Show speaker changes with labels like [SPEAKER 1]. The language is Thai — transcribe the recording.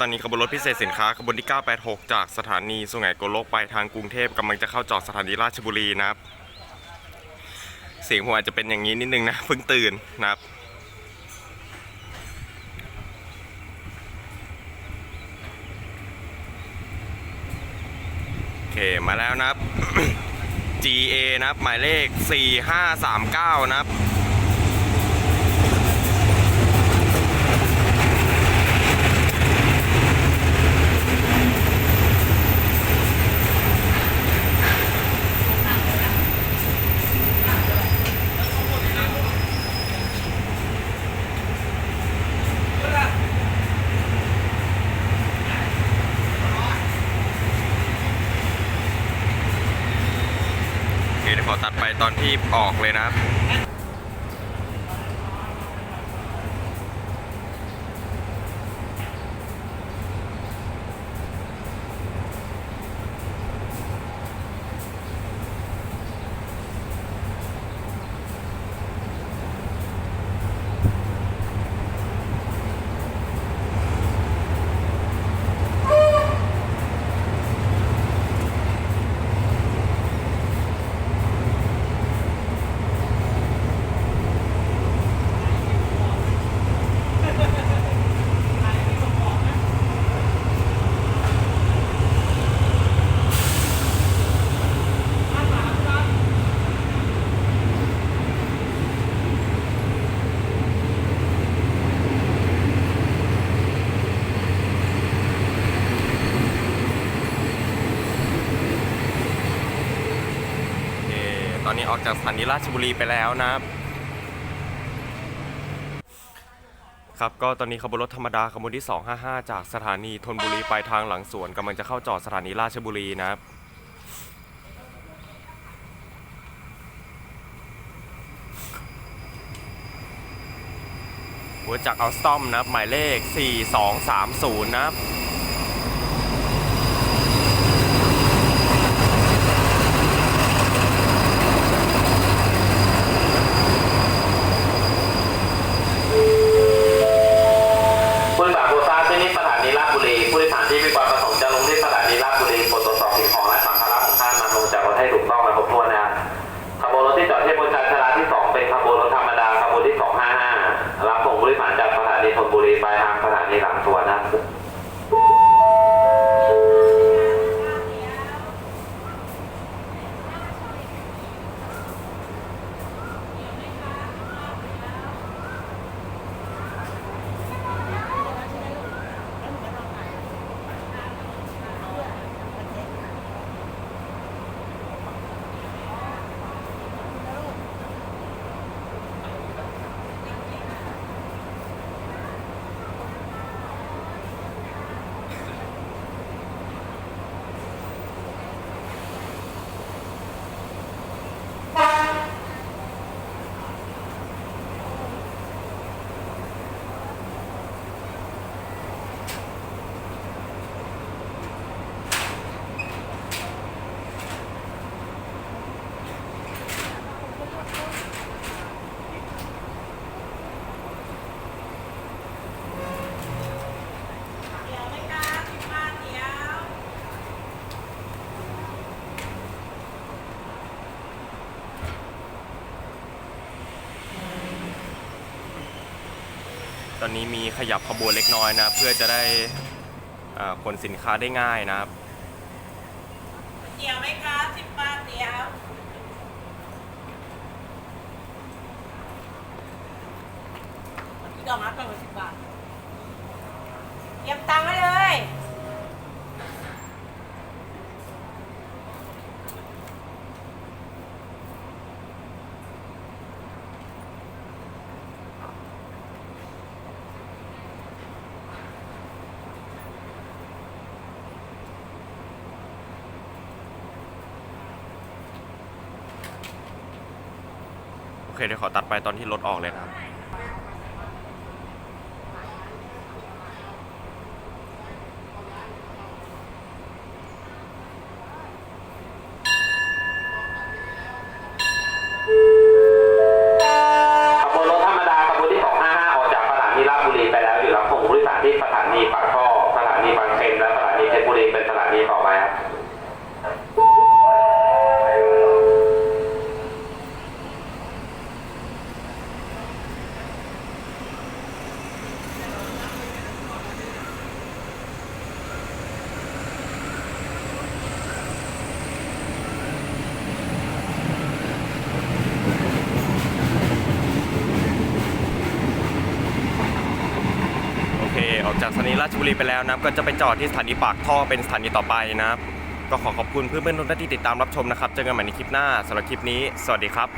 [SPEAKER 1] ตอนนี้ขบวนรถพิเศษสินค้าขบวนที่ 986 จากสถานีสุไหงโกลกไปทางกรุงเทพกำลังจะเข้าจอดสถานีราชบุรีนะครับ เสียงผมอาจจะเป็นอย่างนี้นิดนึงนะเพิ่งตื่นนะครับโอเคมาแล้วนะครับ GA นะครับหมายเลข 4539 นะครับ ขอตัดไปตอนที่ออกเลยนะครับ นี้ออกจากสถานีราชบุรีไปแล้วนะครับ ครับก็ตอนนี้ขบวนรถธรรมดาขบวนที่ 255 จากสถานีธนบุรีไปทางหลังสวนกำลังจะเข้าจอดสถานีราชบุรีนะครับหัวจากอัลสตอมนะครับหมายเลข 4230 นะครับ
[SPEAKER 2] ผู้โดยสารโปรดทราบที่นี่สถานีราชบุรีผู้โดยสารที่มีความประสงค์จะลงที่สถานีราชบุรีโปรดตรวจสอบสิ่งของและสัมภาระของท่านนำลงจากรถให้ถูกต้องและครบถ้วนนะครับขบวนรถที่จอดที่บนชานชาลาที่ 2 เป็นขบวนรถธรรมดาขบวนที่ 255 รับส่งผู้โดยสารจากสถ รีปลายทางสถานีหลังสวนนะครับ
[SPEAKER 1] ตอนนี้มีขยับขบวนเล็กน้อยนะ เพื่อจะได้ขนสินค้าได้ง่ายนะครับ
[SPEAKER 3] เกี่ยวไหมคะสิบบาทเดียวดอกนับก่อนสิบบาทเตรียมตังค์ไว้ เลย
[SPEAKER 1] โอเคเดี๋ยวขอตัดไปตอนที่รถออกเลยนะครับ
[SPEAKER 2] ขบวนรถธรรมดาขบวนที่ 255 ออกจากสถานีราชบุรีไปแล้วอยู่รับส่งผู้โดยสารที่สถานีปากท่อสถานีบางเขน
[SPEAKER 1] จากสถานีราชบุรีไปแล้วนะครับ ก็จะไปจอดที่สถานีปากท่อเป็นสถานีต่อไปนะครับ ก็ขอขอบคุณเพื่อนๆทุกท่านที่ติดตามรับชมนะครับ เจอกันใหม่ในคลิปหน้าสำหรับคลิปนี้ สวัสดีครับ